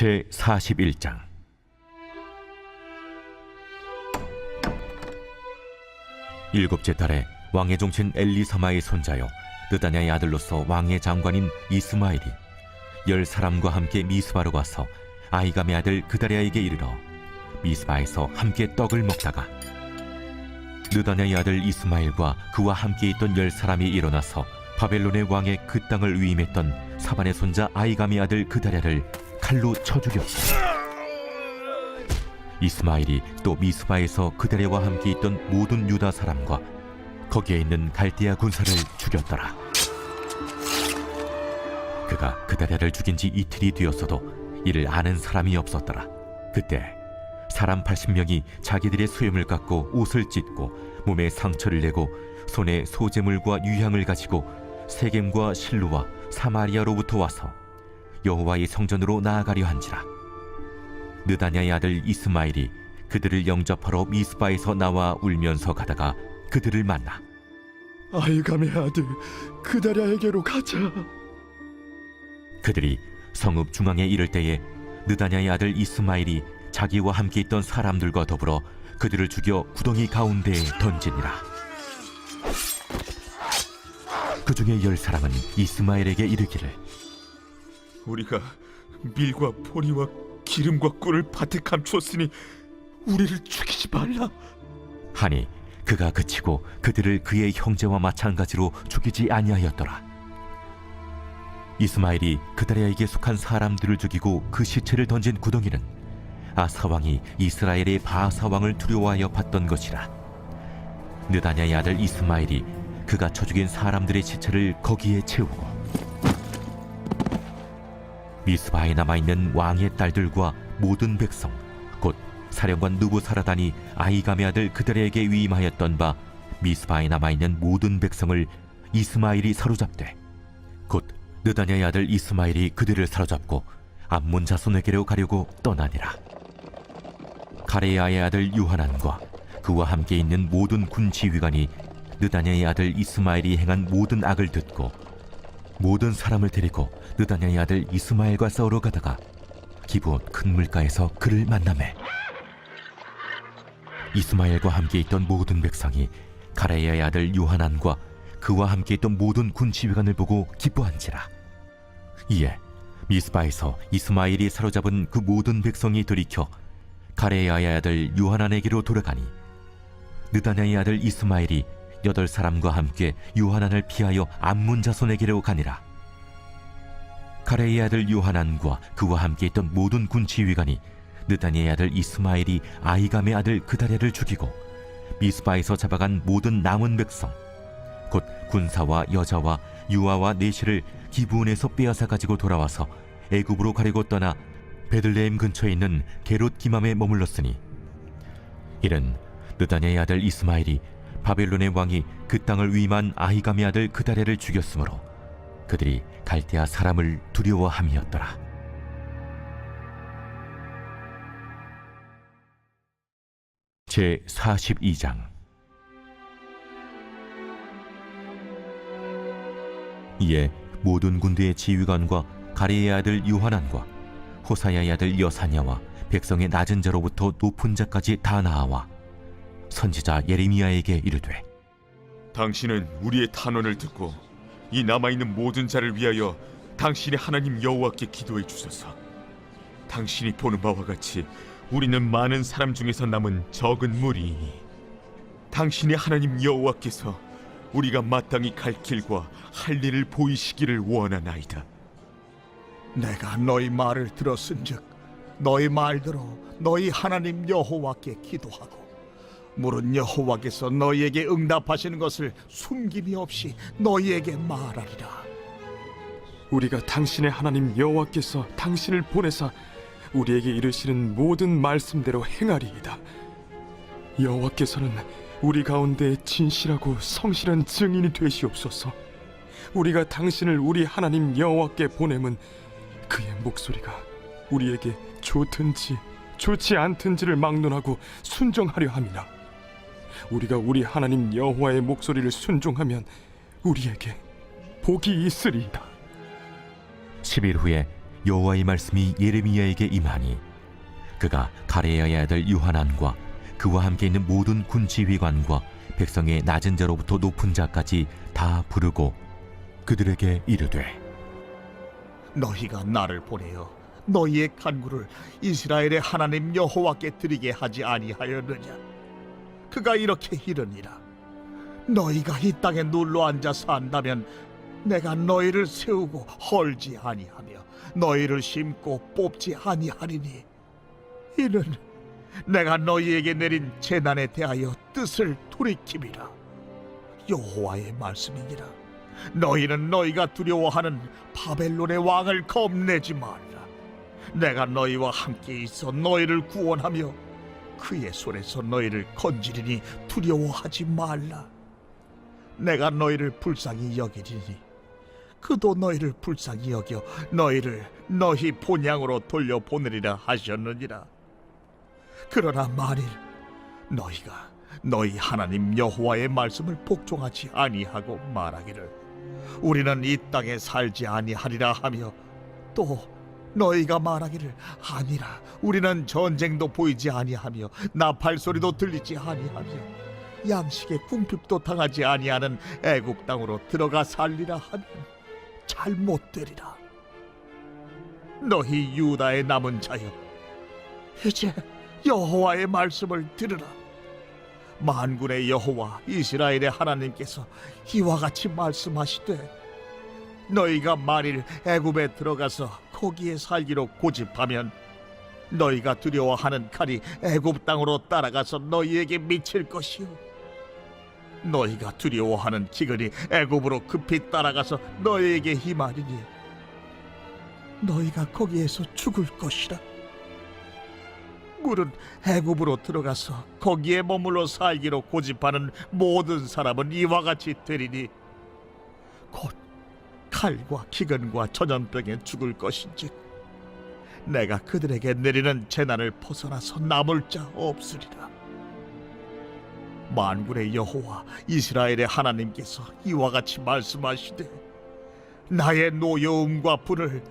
제 41장. 일곱째 달에 왕의 종친 엘리사마의 손자요 느다냐의 아들로서 왕의 장관인 이스마엘이 열 사람과 함께 미스바로 가서 아이감의 아들 그다리아에게 이르러 미스바에서 함께 떡을 먹다가 느다냐의 아들 이스마엘과 그와 함께 있던 열 사람이 일어나서 바벨론의 왕의 그 땅을 위임했던 사반의 손자 아이감의 아들 그다랴를 칼로 쳐 죽였고 이스마엘이 또 미스바에서 그다랴와 함께 있던 모든 유다 사람과 거기에 있는 갈대아 군사를 죽였더라. 그가 그다랴를 죽인 지 이틀이 되었어도 이를 아는 사람이 없었더라. 그때 사람 80명이 자기들의 수염을 깎고 옷을 찢고 몸에 상처를 내고 손에 소재물과 유향을 가지고 세겜과 실루와 사마리아로부터 와서 여호와의 성전으로 나아가려 한지라 느다냐의 아들 이스마엘이 그들을 영접하러 미스바에서 나와 울면서 가다가 그들을 만나 아이감의 아들 그다랴에게로 가자. 그들이 성읍 중앙에 이를 때에 느다냐의 아들 이스마엘이 자기와 함께 있던 사람들과 더불어 그들을 죽여 구덩이 가운데에 던지니라. 그 중에 열 사람은 이스마엘에게 이르기를 우리가 밀과 포리와 기름과 꿀을 밭에 감추었으니 우리를 죽이지 말라. 하니 그가 그치고 그들을 그의 형제와 마찬가지로 죽이지 아니하였더라. 이스마엘이 그다리아에게 속한 사람들을 죽이고 그 시체를 던진 구덩이는 아사 왕이 이스라엘의 바사 왕을 두려워하여 봤던 것이라. 느다냐의 아들 이스마엘이 그가 쳐 죽인 사람들의 시체를 거기에 채우고 미스바에 남아 있는 왕의 딸들과 모든 백성 곧 사령관 누부사라단이 아이감의 아들 그들에게 위임하였던 바 미스바에 남아 있는 모든 백성을 이스마엘이 사로잡되 곧 느다냐의 아들 이스마엘이 그들을 사로잡고 암몬 자손에게로 가려고 떠나니라. 가레야의 아들 유하난과 그와 함께 있는 모든 군 지휘관이 느다냐의 아들 이스마엘이 행한 모든 악을 듣고 모든 사람을 데리고 느다냐의 아들 이스마엘과 싸우러 가다가 기브온 큰 물가에서 그를 만나매 이스마엘과 함께 있던 모든 백성이 가레야의 아들 요하난과 그와 함께 있던 모든 군 지휘관을 보고 기뻐한지라. 이에 미스바에서 이스마엘이 사로잡은 그 모든 백성이 돌이켜 가레야의 아들 요하난에게로 돌아가니 느다냐의 아들 이스마엘이 여덟 사람과 함께 요하난을 피하여 암문 자손에게로 가니라. 가레의 아들 요하난과 그와 함께 있던 모든 군 지휘관이 느다니의 아들 이스마엘이 아이감의 아들 그다랴를 죽이고 미스바에서 잡아간 모든 남은 백성 곧 군사와 여자와 유아와 내시를 기브온에서 빼앗아 가지고 돌아와서 애굽으로 가려고 떠나 베들레헴 근처에 있는 게롯 기맘에 머물렀으니 이는 느다냐의 아들 이스마엘이 바벨론의 왕이 그 땅을 위임한 아히감의 아들 그다랴를 죽였으므로 그들이 갈대아 사람을 두려워함이었더라. 제 42장 이에 모든 군대의 지휘관과 가리의 아들 유하난과 호사야의 아들 여사냐와 백성의 낮은 자로부터 높은 자까지 다 나아와 선지자 예레미야에게 이르되 당신은 우리의 탄원을 듣고 이 남아 있는 모든 자를 위하여 당신의 하나님 여호와께 기도해 주소서. 당신이 보는 바와 같이 우리는 많은 사람 중에서 남은 적은 무리이니 당신의 하나님 여호와께서 우리가 마땅히 갈 길과 할 일을 보이시기를 원하나이다. 내가 너희 말을 들었은즉 너희 말대로 너희 하나님 여호와께 기도하고 물은 여호와께서 너희에게 응답하시는 것을 숨김이 없이 너희에게 말하리라 우리가 당신의 하나님 여호와께서 당신을 보내사 우리에게 이르시는 모든 말씀대로 행하리이다. 여호와께서는 우리 가운데 진실하고 성실한 증인이 되시옵소서. 우리가 당신을 우리 하나님 여호와께 보냄은 그의 목소리가 우리에게 좋든지 좋지 않든지를 막론하고 순종하려 함이라. 우리가 우리 하나님 여호와의 목소리를 순종하면 우리에게 복이 있으리이다. 10일 후에 여호와의 말씀이 예레미야에게 임하니 그가 가레야의 아들 유하난과 그와 함께 있는 모든 군 지휘관과 백성의 낮은 자로부터 높은 자까지 다 부르고 그들에게 이르되 너희가 나를 보내어 너희의 간구를 이스라엘의 하나님 여호와께 드리게 하지 아니하였느냐 그가 이렇게 이르니라. 너희가 이 땅에 눌러 앉아 산다면 내가 너희를 세우고 헐지 아니하며 너희를 심고 뽑지 아니하리니. 이는 내가 너희에게 내린 재난에 대하여 뜻을 돌이킴이라. 여호와의 말씀이니라. 너희는 너희가 두려워하는 바벨론의 왕을 겁내지 말라. 내가 너희와 함께 있어 너희를 구원하며 그의 손에서 너희를 건지리니 두려워하지 말라. 내가 너희를 불쌍히 여기리니 그도 너희를 불쌍히 여겨 너희를 너희 본향으로 돌려보내리라 하셨느니라. 그러나 만일 너희가 너희 하나님 여호와의 말씀을 복종하지 아니하고 말하기를 우리는 이 땅에 살지 아니하리라 하며 또 너희가 말하기를 아니라 우리는 전쟁도 보이지 아니하며 나팔 소리도 들리지 아니하며 양식의 궁핍도 당하지 아니하는 애굽 땅으로 들어가 살리라 하면 잘못되리라. 너희 유다의 남은 자여 이제 여호와의 말씀을 들으라. 만군의 여호와 이스라엘의 하나님께서 이와 같이 말씀하시되 너희가 만일 애굽에 들어가서 거기에 살기로 고집하면 너희가 두려워하는 칼이 애굽 땅으로 따라가서 너희에게 미칠 것이요 너희가 두려워하는 기근이 애굽으로 급히 따라가서 너희에게 힘하리니 너희가 거기에서 죽을 것이라. 물은 애굽으로 들어가서 거기에 머물러 살기로 고집하는 모든 사람은 이와 같이 되리니 곧 칼과 기근과 전염병에 죽을 것인즉 내가 그들에게 내리는 재난을 벗어나서 남을 자 없으리라. 만군의 여호와 이스라엘의 하나님께서 이와 같이 말씀하시되 나의 노여움과 분을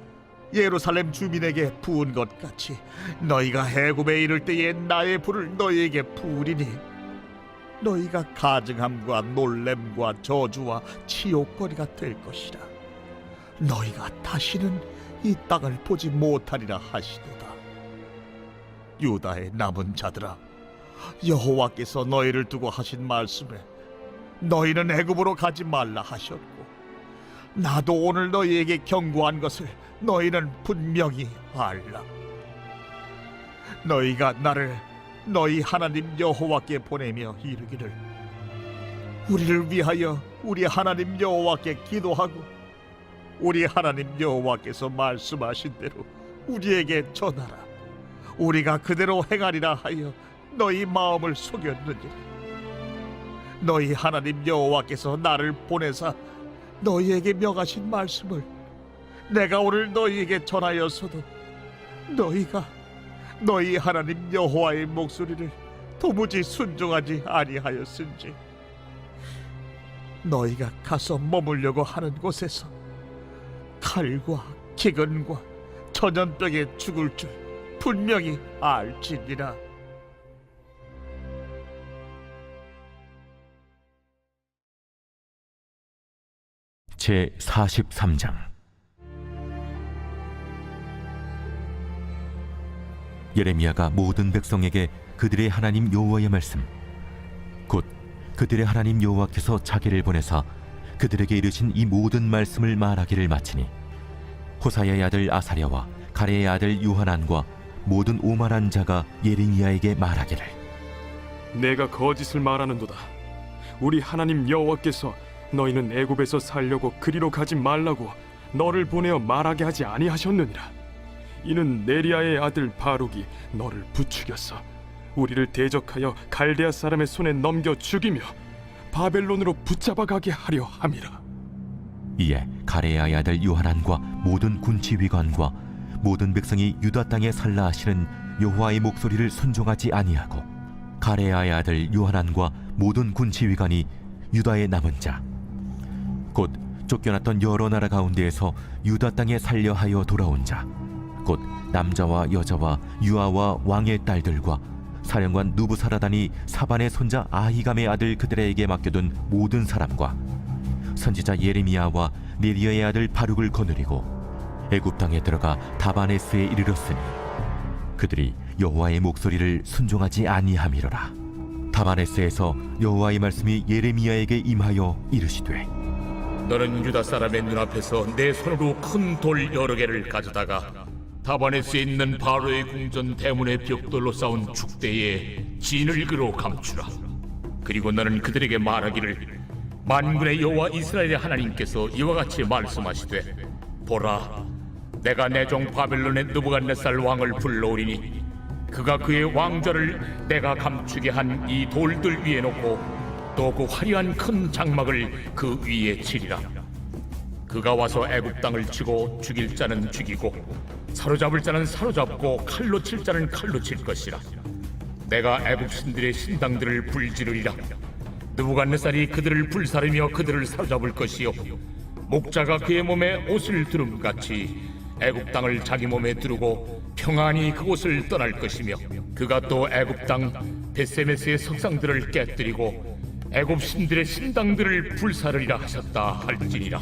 예루살렘 주민에게 부은 것 같이 너희가 해굽에 이를 때에 나의 불을 너희에게 부으리니 너희가 가증함과 놀램과 저주와 치욕거리가 될 것이라 너희가 다시는 이 땅을 보지 못하리라 하시도다 유다의 남은 자들아 여호와께서 너희를 두고 하신 말씀에 너희는 애굽으로 가지 말라 하셨고 나도 오늘 너희에게 경고한 것을 너희는 분명히 알라. 너희가 나를 너희 하나님 여호와께 보내며 이르기를 우리를 위하여 우리 하나님 여호와께 기도하고 우리 하나님 여호와께서 말씀하신 대로 우리에게 전하라. 우리가 그대로 행하리라 하여 너희 마음을 속였느니라. 너희 하나님 여호와께서 나를 보내사 너희에게 명하신 말씀을 내가 오늘 너희에게 전하였어도 너희가 너희 하나님 여호와의 목소리를 도무지 순종하지 아니하였은지 너희가 가서 머물려고 하는 곳에서 칼과 기근과 전염병에 죽을 줄 분명히 알지니라. 제 43장 예레미야가 모든 백성에게 그들의 하나님 여호와의 말씀 곧 그들의 하나님 여호와께서 자기를 보내사 그들에게 이르신 이 모든 말씀을 말하기를 마치니 호사야의 아들 아사랴와 가레의 아들 유하난과 모든 오만한 자가 예레미야에게 말하기를 내가 거짓을 말하는도다. 우리 하나님 여호와께서 너희는 애굽에서 살려고 그리로 가지 말라고 너를 보내어 말하게 하지 아니하셨느니라. 이는 네리아의 아들 바룩이 너를 부추겼어. 우리를 대적하여 갈대아 사람의 손에 넘겨 죽이며 바벨론으로 붙잡아 가게 하려 함이라. 이에 가레야의 아들 요하난과 모든 군지휘관과 모든 백성이 유다 땅에 살라 하시는 여호와의 목소리를 순종하지 아니하고 가레야의 아들 요하난과 모든 군지휘관이 유다의 남은 자 곧 쫓겨났던 여러 나라 가운데에서 유다 땅에 살려 하여 돌아온 자 곧 남자와 여자와 유아와 왕의 딸들과 사령관 누부사라단이 사반의 손자 아히감의 아들 그들에게 맡겨둔 모든 사람과 선지자 예레미야와 네리야의 아들 바룩을 거느리고 애굽 땅에 들어가 다바네스에 이르렀으니 그들이 여호와의 목소리를 순종하지 아니함이로라. 다바네스에서 여호와의 말씀이 예레미야에게 임하여 이르시되 너는 유다 사람의 눈앞에서 내 손으로 큰 돌 여러 개를 가져다가 다바네스에 있는 바로의 궁전 대문의 벽돌로 쌓은 축대에 진을 그로 감추라. 그리고 너는 그들에게 말하기를 만군의 여호와 이스라엘의 하나님께서 이와 같이 말씀하시되 보라 내가 내 종 바벨론의 느부갓네살 왕을 불러오리니 그가 그의 왕좌를 내가 감추게 한 이 돌들 위에 놓고 또 그 화려한 큰 장막을 그 위에 치리라. 그가 와서 애굽 땅을 치고 죽일 자는 죽이고 사로잡을 자는 사로잡고 칼로 칠 자는 칼로 칠 것이라. 내가 애굽 신들의 신당들을 불지르리라. 느부갓네살이 그들을 불사르며 그들을 사로잡을 것이요 목자가 그의 몸에 옷을 두름 같이 애굽 땅을 자기 몸에 두르고 평안히 그곳을 떠날 것이며 그가 또 애굽 땅 베세메스의 석상들을 깨뜨리고 애굽 신들의 신당들을 불사르리라 하셨다 할지니라.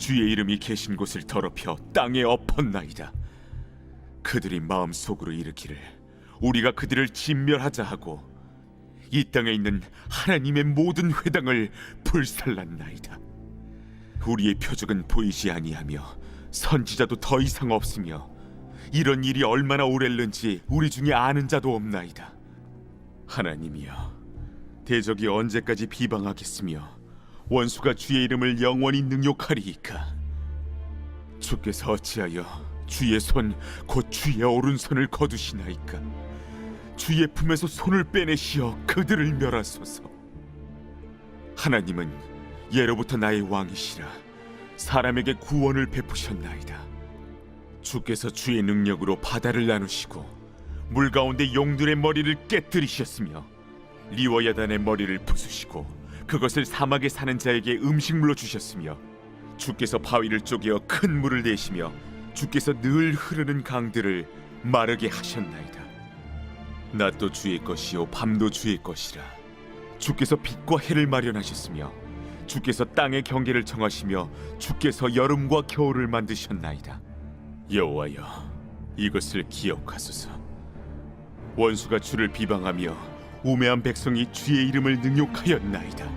주의 이름이 계신 곳을 더럽혀 땅에 엎었나이다. 그들이 마음속으로 이르기를 우리가 그들을 진멸하자 하고 이 땅에 있는 하나님의 모든 회당을 불살랐나이다. 우리의 표적은 보이지 아니하며 선지자도 더 이상 없으며 이런 일이 얼마나 오랬는지 우리 중에 아는 자도 없나이다. 하나님이여, 대적이 언제까지 비방하겠으며 원수가 주의 이름을 영원히 능욕하리이까? 주께서 어찌하여 주의 손 곧 주의 오른손을 거두시나이까? 주의 품에서 손을 빼내시어 그들을 멸하소서. 하나님은 예로부터 나의 왕이시라 사람에게 구원을 베푸셨나이다. 주께서 주의 능력으로 바다를 나누시고 물 가운데 용들의 머리를 깨뜨리셨으며 리워야단의 머리를 부수시고 그것을 사막에 사는 자에게 음식물로 주셨으며 주께서 바위를 쪼개어 큰 물을 내시며 주께서 늘 흐르는 강들을 마르게 하셨나이다. 낮도 주의 것이요 밤도 주의 것이라. 주께서 빛과 해를 마련하셨으며 주께서 땅의 경계를 정하시며 주께서 여름과 겨울을 만드셨나이다. 여호와여, 이것을 기억하소서. 원수가 주를 비방하며 우매한 백성이 주의 이름을 능욕하였나이다.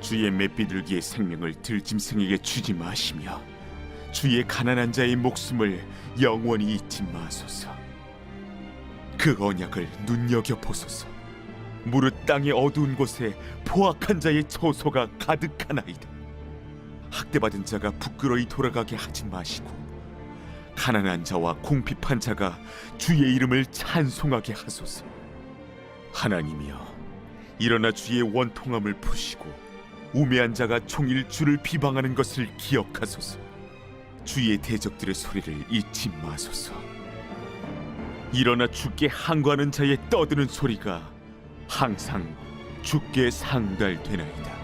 주의 맷비둘기의 생명을 들짐승에게 주지 마시며 주의 가난한 자의 목숨을 영원히 잊지 마소서. 그 언약을 눈여겨 보소서. 무릇 땅의 어두운 곳에 포악한 자의 처소가 가득하나이다. 학대받은 자가 부끄러이 돌아가게 하지 마시고 가난한 자와 궁핍한 자가 주의 이름을 찬송하게 하소서. 하나님이여, 일어나 주의 원통함을 푸시고 우매한 자가 종일 주를 비방하는 것을 기억하소서. 주의 대적들의 소리를 잊지 마소서. 일어나 주께 항거하는 자의 떠드는 소리가 항상 주께 상달되나이다.